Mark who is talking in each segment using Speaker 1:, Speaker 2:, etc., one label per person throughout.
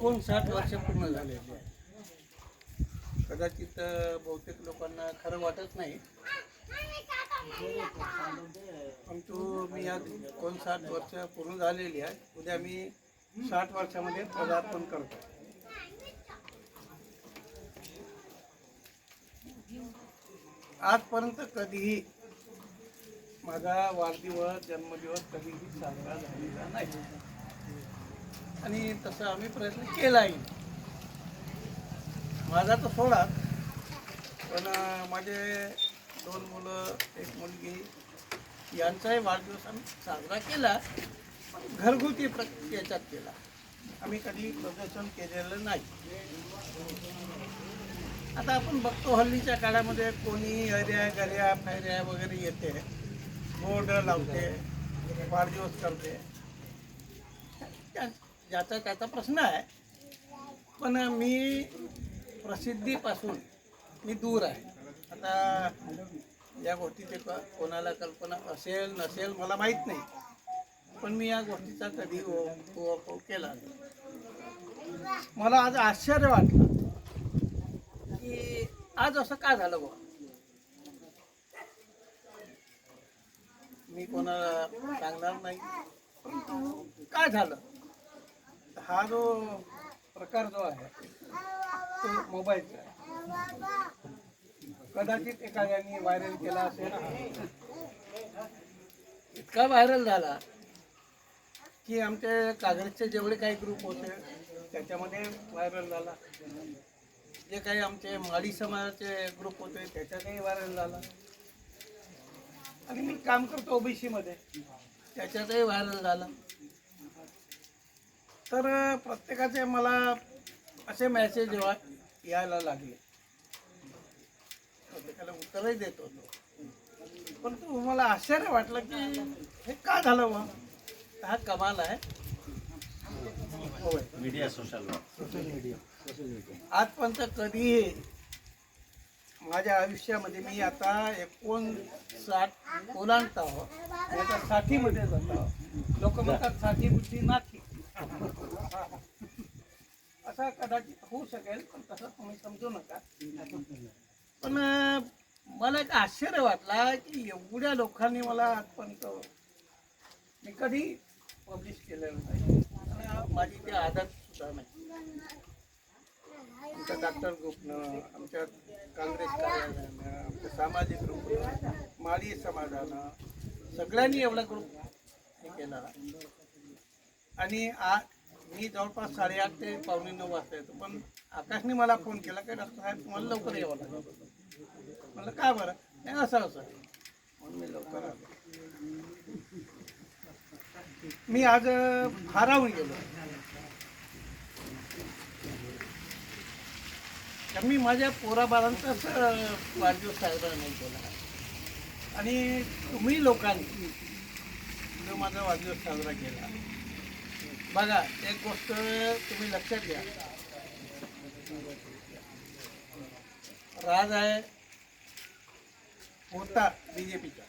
Speaker 1: एकोणसाठ वर्ष पूर्ण झालेली आहे कदाचित बहुतेक लोकांना खरं वाटत नाही. परंतु मी आज एकोणसाठ वर्ष पूर्ण झालेली आहे. उद्या मी साठ वर्षामध्ये पदार्पण करतो. आजपर्यंत कधीही माझा वाढदिवस जन्मदिवस कधीही साजरा झालेला नाही. आणि तसं आम्ही प्रयत्न केलाही. माझा तर सोडा पण माझे दोन मुलं एक मुलगी यांचाही वाढदिवस आम्ही साजरा केला पण घरगुती प्र याच्यात केला. आम्ही कधी प्रदर्शन केलेलं नाही. आता आपण बघतो हल्लीच्या काळामध्ये कोणी हऱ्या गर्या फैऱ्या वगैरे येते बोर्ड लावते वाढदिवस करते. ज्याचा त्याचा प्रश्न आहे. पण मी प्रसिद्धीपासून मी दूर आहे. आता या गोष्टीचे क- कोणाला कल्पना असेल नसेल मला माहीत नाही. पण मी या गोष्टीचा कधी हो, ओवापोव केला मला आज आश्चर्य वाटलं की आज असं का झालं बुवा? मी कोणाला सांगणार नाही. काय झालं? हा जो प्रकार जो आहे तो मोबाईलचा आहे. कदाचित एखाद्याने व्हायरल केला असेल. इतका व्हायरल झाला. की आमचे काँग्रेसचे जेवढे काही ग्रुप होते त्याच्यामध्ये व्हायरल झाला. जे काही आमचे माडी समाजाचे ग्रुप होते त्याच्यातही व्हायरल झाला. आणि मी काम करतो ओबीसी मध्ये त्याच्यातही व्हायरल झाला. तर प्रत्येकाचे मला असे मेसेज जेव्हा यायला लागले प्रत्येकाला उत्तरही देत होतो. पण मला आश्चर्य वाटलं की हे का झालं बा हा कमाल आहे. होय
Speaker 2: मीडिया सोशल
Speaker 1: आजपर्यंत कधीही माझ्या आयुष्यामध्ये मी आता एकोणसाठ ओलांडत आहो मी आता साठीमध्ये जात आहो लोक म्हणतात साठी बुद्धी नाठी असं कदाचित होऊ शकेल पण तसं तुम्ही समजू नका. पण मला एक आश्चर्य वाटला की एवढ्या लोकांनी मला आजपर्यंत मी कधी पब्लिश केलेलं नाही. आणि माझी ती आदत सुद्धा नाही. आमच्या डॉक्टर ग्रुपनं आमच्या काँग्रेस कार्यालयानं आमच्या सामाजिक ग्रुपनं माळी समाजानं सगळ्यांनी एवढा ग्रुप हे केला. आणि आ मी जवळपास साडेआठ ते पावणे नऊ वाजता येतो. पण आकाशने मला फोन केला की डॉक्टर साहेब तुम्हाला लवकर यावं लागेल. म्हणलं काय बरं? नाही असं असं. म्हणून मी लवकर आलो. मी आज हारावून गेलो. तर मी माझ्या पोराबाळांचाच वाढदिवस साजरा नाही केला. आणि तुम्ही लोकांनी जो माझा वाढदिवस साजरा केला बघा एक गोष्ट तुम्ही लक्षात घ्या. राज आहे होता बी जे पीचा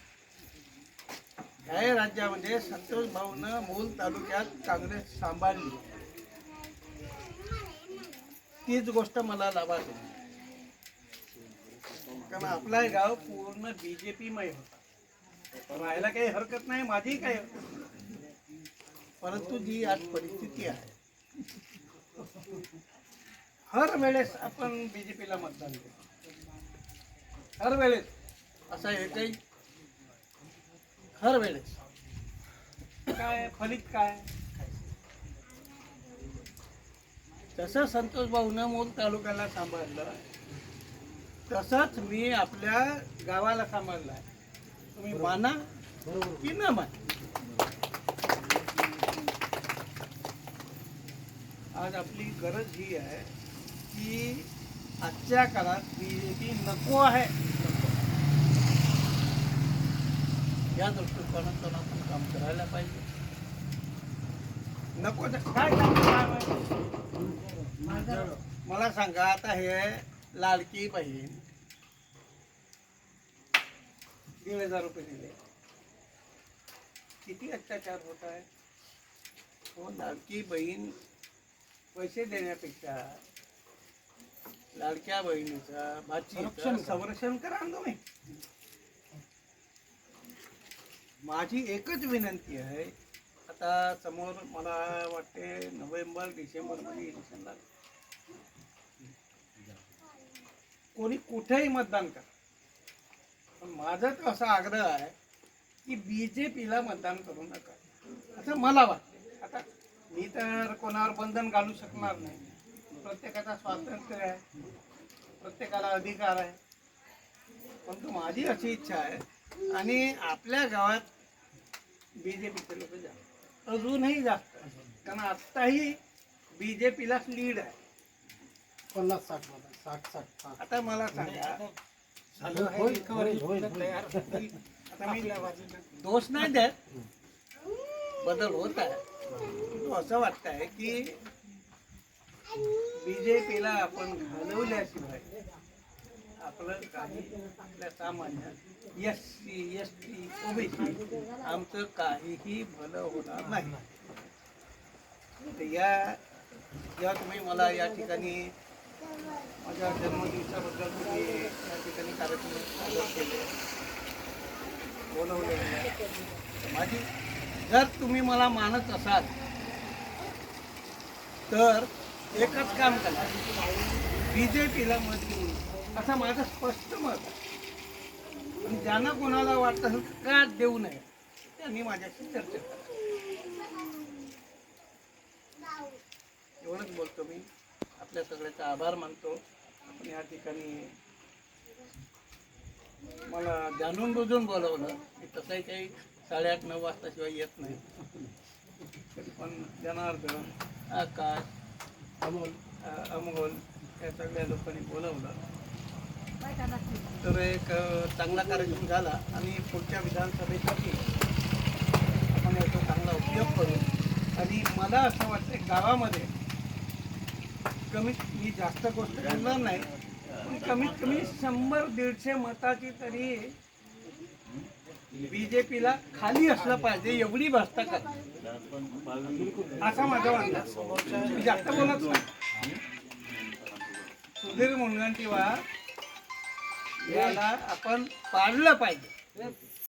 Speaker 1: ह्या राज्यामध्ये संतोष भाऊनं मूल तालुक्यात काँग्रेस सांभाळली. तीच गोष्ट मला लाभात कारण आपला गाव पूर्ण बीजेपी मय होता. राहायला काही हरकत नाही माझी काही हरकत नाही. परंतु जी आज परिस्थिती आहे हर वेळेस आपण बीजेपीला मतदान देतो. हर वेळेस असा एकही हर वेळेस. काय फलित काय तसं संतोष भाऊनं मूल तालुक्याला सांभाळलं तसंच मी आपल्या गावाला सांभाळलं आहे. तुम्ही माना की न माना? आज आपली गरज ही आहे की आजच्या काळात बीजेपी नको आहे. या दृष्टिकोनातून आपण काम करायला पाहिजे. नको तर काय मला सांगा आता हे लाडकी बहीण दीड हजार रुपये दिले. किती अत्याचार होत आहे हो लाडकी बहीण पैसे देण्यापेक्षा लाडक्या बहिणीचा भाचीचं
Speaker 2: संरक्षण करा.
Speaker 1: तुम्ही. माझी एकच विनंती आहे आता समोर मला वाटते नोव्हेंबर डिसेंबरमध्ये इलेक्शन लागेल. कोणी कुठेही मतदान करा. पण माझा तर असा आग्रह आहे की बीजेपीला मतदान करू नका. असं मला वाटते. मी तर कोणावर बंधन घालू शकणार नाही. प्रत्येकाचा स्वातंत्र्य आहे. प्रत्येकाला अधिकार आहे. परंतु माझी अशी इच्छा आहे आणि आपल्या गावात बी जे पीचे लोक जास्त अजूनही जास्त कारण आत्ताही बी जे पीलाच लीड आहे.
Speaker 2: पन्नास साठ साठ साठ
Speaker 1: आता मला सांगा. आता मी दोष नाही देत बदल होत आहे. परंतु असं वाटत आहे की बीजेपीला आपण घालवल्याशिवाय आपलं काही आपल्या सामान्य S C S T OBC आमचं काहीही भलं होणार नाही. तर या जेव्हा तुम्ही मला या ठिकाणी माझ्या जन्मदिवसाबद्दल तुम्ही या ठिकाणी कार्यक्रम सादर केले बोलवले. माझी जर तुम्ही मला मानत असाल तर एकच काम करा. बी जे पीला मत देऊ नका. असं माझं स्पष्ट मत आहे. आणि ज्यांना कोणाला वाटत असेल का देऊ नये त्यांनी माझ्याशी चर्चा करा. एवढंच बोलतो मी. आपल्या सगळ्याचा आभार मानतो. आपण या ठिकाणी मला जाणून बुजून बोलवलं. मी तसंही काही साडेआठ नऊ वाजताशिवाय येत नाही. पण जनार्दन आकाश
Speaker 2: अमोल
Speaker 1: अमोल या सगळ्या लोकांनी बोलवलं. तर एक चांगला कार्यक्रम झाला आणि पुढच्या विधानसभेसाठी आपण याचा चांगला उपयोग करू. आणि मला असं वाटतं गावामध्ये कमीत मी जास्त गोष्ट करणार नाही पण कमीत कमी शंभर दीडशे मताची तरी बीजेपीला खाली असलं पाहिजे एवढी भाषा कर. असा माझा म्हणणं जास्त बोलत नाही. सुधीर मुनगंटीवार याला आपण पाडलं पाहिजे.